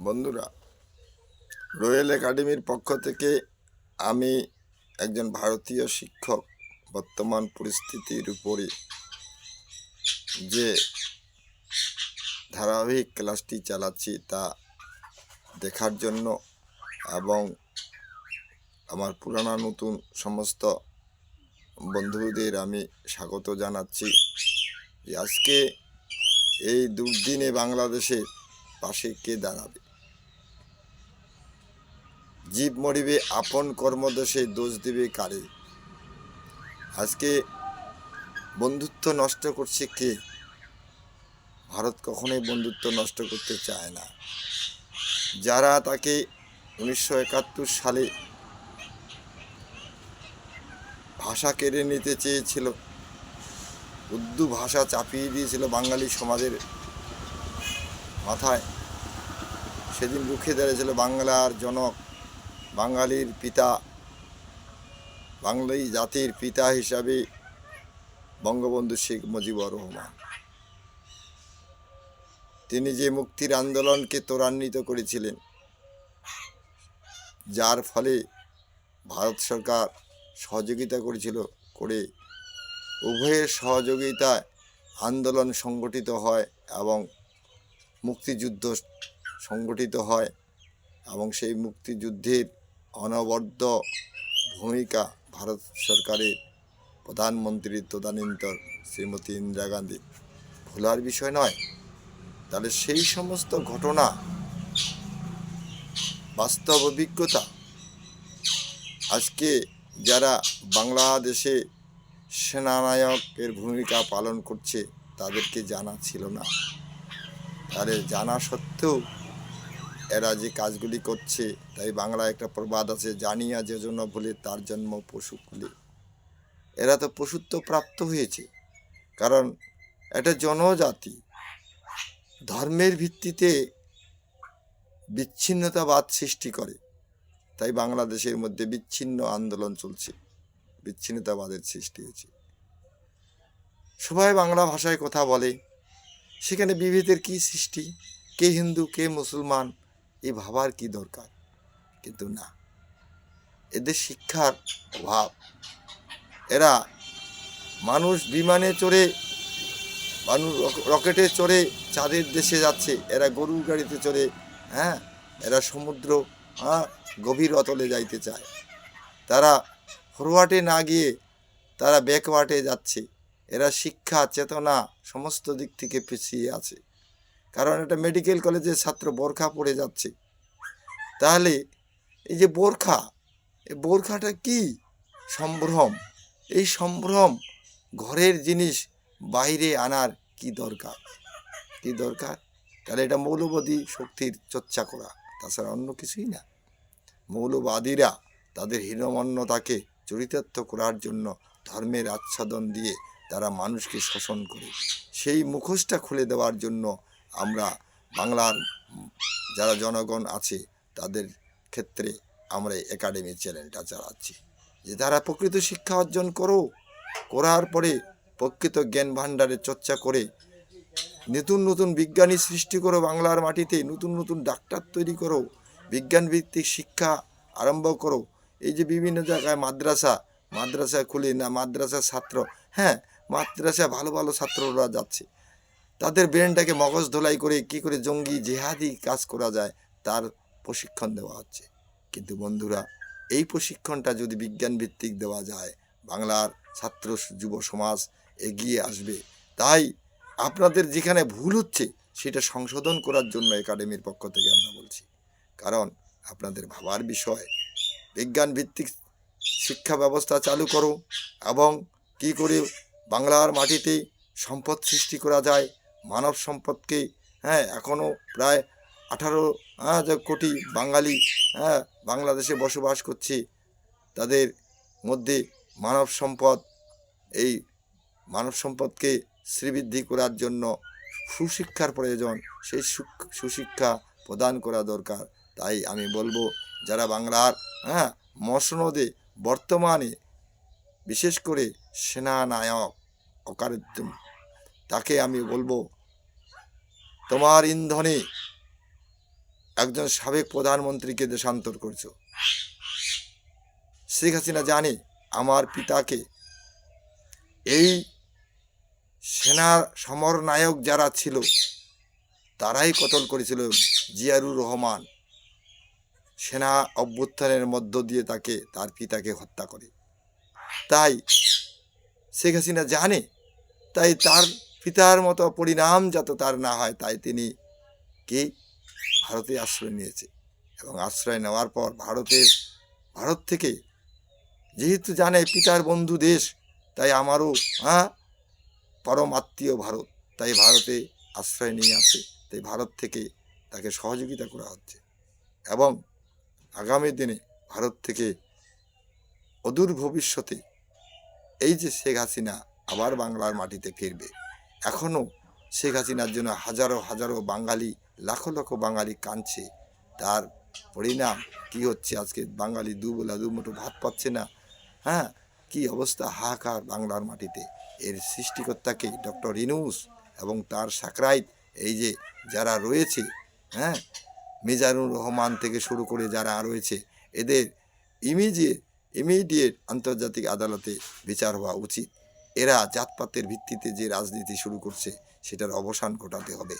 বন্ধুরা রয়্যাল একাডেমির পক্ষ থেকে আমি একজন ভারতীয় শিক্ষক, বর্তমান পরিস্থিতির উপরে যে ধারাবাহিক ক্লাসটি চালাচ্ছি তা দেখার জন্য এবং আমার পুরানা নতুন সমস্ত বন্ধুদের আমি স্বাগত জানাচ্ছি। আজকে এই দুর্দিনে বাংলাদেশের পাশে কে দাঁড়াবে? জীব মরিবে, আপন কর্মদোষে দোষ দিবে কারে? আজকে বন্ধুত্ব নষ্ট করছে কে? ভারত কখনোই বন্ধুত্ব নষ্ট করতে চায় না। যারা তাকে উনিশশো একাত্তর সালে ভাষা কেড়ে নিতে চেয়েছিল, উর্দু ভাষা চাপিয়ে দিয়েছিল বাঙালি সমাজের মাথায়, সেদিন রুখে দাঁড়িয়েছিল বাংলার জনক বাঙালির পিতা, বাঙালি জাতির পিতা হিসাবে বঙ্গবন্ধু শেখ মুজিবুর রহমান। তিনি যে মুক্তির আন্দোলনকে ত্বরান্বিত করেছিলেন, যার ফলে ভারত সরকার সহযোগিতা করেছিল, করে উভয়ের সহযোগিতায় আন্দোলন সংগঠিত হয় এবং মুক্তিযুদ্ধ সংগঠিত হয় এবং সেই মুক্তিযুদ্ধের অনবদ্য ভূমিকা ভারত সরকারের প্রধানমন্ত্রী তদানীন্তন শ্রীমতী ইন্দিরা গান্ধী। ভোলার বিষয় নয়, তাহলে সেই সমস্ত ঘটনা, বাস্তব অভিজ্ঞতা, আজকে যারা বাংলাদেশে সেনানায়কের ভূমিকা পালন করছে, তাদেরকে জানা ছিল না। তাহলে জানা সত্ত্বেও এরা যে কাজগুলি করছে, তাই বাংলায় একটা প্রবাদ আছে জানিয়া যে জন্য বলে তার জন্ম পশু কুলে এরা তো পশুত্ব প্রাপ্ত হয়েছে, কারণ এটা জনজাতি। ধর্মের ভিত্তিতে বিচ্ছিন্নতাবাদ সৃষ্টি করে, তাই বাংলাদেশের মধ্যে বিচ্ছিন্ন আন্দোলন চলছে, বিচ্ছিন্নতাবাদের সৃষ্টি হয়েছে। সবাই বাংলা ভাষায় কথা বলে, সেখানে বিভেদের কি সৃষ্টি? কে হিন্দু, কে মুসলমান? এই ভাবার কি দরকার? কিন্তু না। এদের শিক্ষার অভাব। এরা মানুষ বিমানে চড়ে, মানুষ রকেটে চড়ে চাঁদের দেশে যাচ্ছে। এরা গরুর গাড়িতে চড়ে হ্যাঁ? এরা সমুদ্র হ্যাঁ? গভীর অতলে যাইতে চায়। তারা ফরওয়ার্ডে না গিয়ে তারা ব্যাকওয়ার্ডে যাচ্ছে। এরা শিক্ষা, চেতনা, সমস্ত দিক থেকে পিছিয়ে আছে। কারণ এটা মেডিকেল কলেজের ছাত্র বোরখা পড়ে যাচ্ছে। তাহলে এই যে বোরখা, এই বোরখাটা কি? সম্ভ্রম। এই সম্ভ্রম ঘরের জিনিস বাইরে আনার কি দরকার? কি দরকার? তাহলে এটা মৌলবাদী শক্তির চর্চা করা, তাছাড়া অন্য কিছুই না। মৌলবাদীরা তাদের হীনমন্যতাকে চরিতার্থ করার জন্য ধর্মের আচ্ছাদন দিয়ে তারা মানুষকে শোষণ করে। সেই মুখোশটা খুলে দেওয়ার জন্য আমরা বাংলার যারা জনগণ আছে, তাদের ক্ষেত্রে আমরা এই একাডেমি চ্যানেলটা চালাচ্ছি। যে তারা প্রকৃত শিক্ষা অর্জন করো করার পরে প্রকৃত জ্ঞান ভাণ্ডারে চর্চা করে নতুন নতুন বিজ্ঞানী সৃষ্টি করো বাংলার মাটিতে, নতুন নতুন ডাক্তার তৈরি করো বিজ্ঞান ভিত্তিক শিক্ষা আরম্ভ করো। এই যে বিভিন্ন জায়গায় মাদ্রাসা মাদ্রাসা খুলে না, মাদ্রাসার ছাত্র হ্যাঁ মাদ্রাসা ভালো ভালো ছাত্ররা যাচ্ছে। তাদের ব্রেনটাকে মগজ ধোলাই করে কি করে জঙ্গি জেহাদি কাজ করা যায়, তার প্রশিক্ষণ দেওয়া হচ্ছে। কিন্তু বন্ধুরা, এই প্রশিক্ষণটা যদি বিজ্ঞান ভিত্তিক দেওয়া যায়, বাংলার ছাত্র যুব সমাজ এগিয়ে আসবে। তাই আপনাদের যেখানে ভুল হচ্ছে, সেটা সংশোধন করার জন্য একাডেমির পক্ষ থেকে আমরা বলছি। কারণ আপনাদের ভাবার বিষয় বিজ্ঞান ভিত্তিক শিক্ষা ব্যবস্থা চালু করো এবং কি করে বাংলার মাটিতে সম্পদ সৃষ্টি করা যায় মানব সম্পদকে হ্যাঁ এখনও প্রায় আঠারো হাজার কোটি বাঙালি হ্যাঁ বাংলাদেশে বসবাস করছে। তাদের মধ্যে মানব সম্পদ, এই মানব সম্পদকে শ্রীবৃদ্ধি করার জন্য সুশিক্ষার প্রয়োজন। সেই সুশিক্ষা প্রদান করা দরকার। তাই আমি বলব, যারা বাংলার হ্যাঁ মসনদে বর্তমানে বিশেষ করে সেনানায়ক অকারুদ্দিন তাকে আমি বলব, তোমার ইন্ধনে একজন সাবেক প্রধানমন্ত্রীকে দেশান্তর করছ। শেখ হাসিনা জানে আমার পিতাকে এই সেনার সমরনায়ক যারা ছিল, তারাই কতল করেছিল জিয়ারুর রহমান। সেনা অভ্যুত্থানের মধ্য দিয়ে তাকে, তার পিতাকে হত্যা করে। তাই শেখ হাসিনা জানে, তাই তার পিতার মতো পরিণাম যাতে তার না হয়, তাই তিনি কি? ভারতে আশ্রয় নিয়েছে। এবং আশ্রয় নেওয়ার পর ভারতের, ভারত থেকে যেহেতু জানে পিতার বন্ধু দেশ, তাই আমারও হ্যাঁ? পরম আত্মীয় ভারত, তাই ভারতে আশ্রয় নিয়ে আসে তাই ভারত থেকে তাকে সহযোগিতা করা হচ্ছে। এবং আগামী দিনে ভারত থেকে অদূর ভবিষ্যতে এই যে শেখ হাসিনা আবার বাংলার মাটিতে ফিরবে এখনও শেখ হাসিনার জন্য হাজারো হাজারো বাঙালি, লাখো লাখো বাঙালি কাঁদছে। তার পরিণাম কি হচ্ছে আজকে? বাঙালি দুবেলা দু মুঠো ভাত পাচ্ছে না। হ্যাঁ কি অবস্থা? হাহাকার বাংলার মাটিতে। এর সৃষ্টিকর্তাকে ডক্টর ইনুস এবং তার সাকরাইত, এই যে যারা রয়েছে হ্যাঁ মিজানুর রহমান থেকে শুরু করে যারা রয়েছে, এদের ইমিডিয়েট ইমিডিয়েট আন্তর্জাতিক আদালতে বিচার হওয়া উচিত। এরা জাতপাতের ভিত্তিতে যে রাজনীতি শুরু করছে, সেটার অবসান ঘটাতে হবে।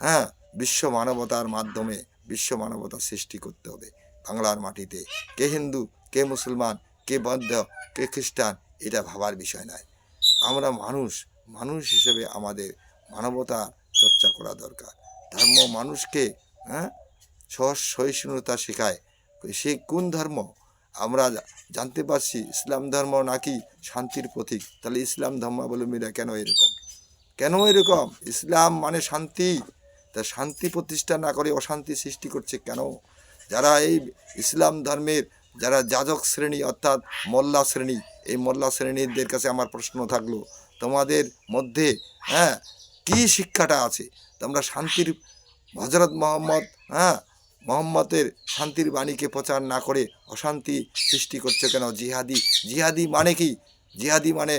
হ্যাঁ বিশ্ব মানবতার মাধ্যমে বিশ্ব মানবতা সৃষ্টি করতে হবে। বাংলার মাটিতে কে হিন্দু, কে মুসলমান, কে বৌদ্ধ, কে খ্রিস্টান, এটা ভাবার বিষয় নয়। আমরা মানুষ মানুষ হিসেবে আমাদের মানবতা চর্চা করা দরকার। ধর্ম মানুষকে হ্যাঁ সহজ সহিষ্ণুতা শেখায়। সে কোন ধর্ম? আমরা জানতে পারছি ইসলাম ধর্ম নাকি শান্তির প্রতীক। তাহলে ইসলাম ধর্মাবলম্বীরা কেন এরকম? কেন এরকম? ইসলাম মানে শান্তি। তা শান্তি প্রতিষ্ঠা না করে অশান্তি সৃষ্টি করছে কেন? যারা এই ইসলাম ধর্মের যারা যাজক শ্রেণি অর্থাৎ মোল্লা শ্রেণি, এই মোল্লা শ্রেণীদের কাছে আমার প্রশ্ন থাকল, তোমাদের মধ্যে হ্যাঁ কি শিক্ষাটা আছে? তোমরা শান্তির হজরত মোহাম্মদ হ্যাঁ মোহাম্মদের শান্তির বাণীকে প্রচার না করে অশান্তি সৃষ্টি করছে কেন? জিহাদি। জিহাদি মানে কি? জিহাদি মানে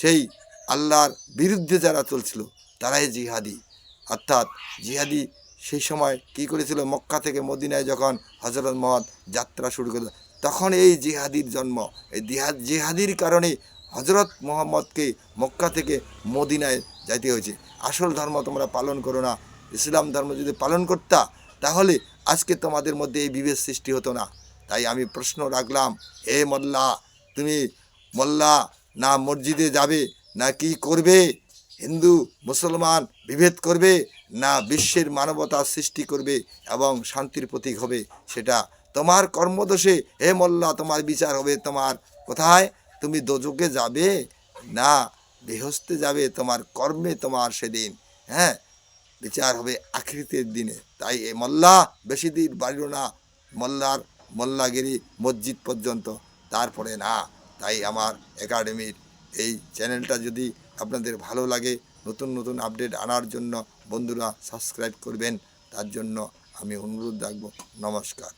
সেই আল্লাহর বিরুদ্ধে যারা চলছিল, তারাই জিহাদি। অর্থাৎ জিহাদি সেই সময় কি করেছিল? মক্কা থেকে মদিনায় যখন হজরত মহম্মদ যাত্রা শুরু করল, তখন এই জিহাদির জন্ম। এই জিহাদ জিহাদির কারণে হজরত মোহাম্মদকে মক্কা থেকে মদিনায় যাইতে হয়েছে। আসল ধর্ম তোমরা পালন করো না। ইসলাম ধর্ম যদি পালন করতা, তাহলে আজকে তোমাদের মধ্যে এই বিভেদ সৃষ্টি হতো না। তাই আমি প্রশ্ন রাখলাম, হে মোল্লা, তুমি মোল্লা না মসজিদে যাবে না কি করবে? হিন্দু, মুসলমান বিভেদ করবে না বিশ্বের মানবতা সৃষ্টি করবে এবং শান্তির প্রতীক হবে সেটা তোমার কর্মদোষে? হে মোল্লা, তোমার বিচার হবে তোমার কোথায়? তুমি দোজকে যাবে না বেহস্তে যাবে তোমার কর্মে তোমার সেদিন হ্যাঁ? বিচার হবে আখরিতের দিনে। তাই এ মোল্লা বেশি দিন বাড়িল না। মোল্লার মোল্লাগিরি মসজিদ পর্যন্ত। তারপরে না, তাই আমার একাডেমির এই চ্যানেলটা যদি আপনাদের ভালো লাগে, নতুন নতুন আপডেট আনার জন্য বন্ধুরা সাবস্ক্রাইব করবেন। তার জন্য আমি অনুরোধ রাখব, নমস্কার।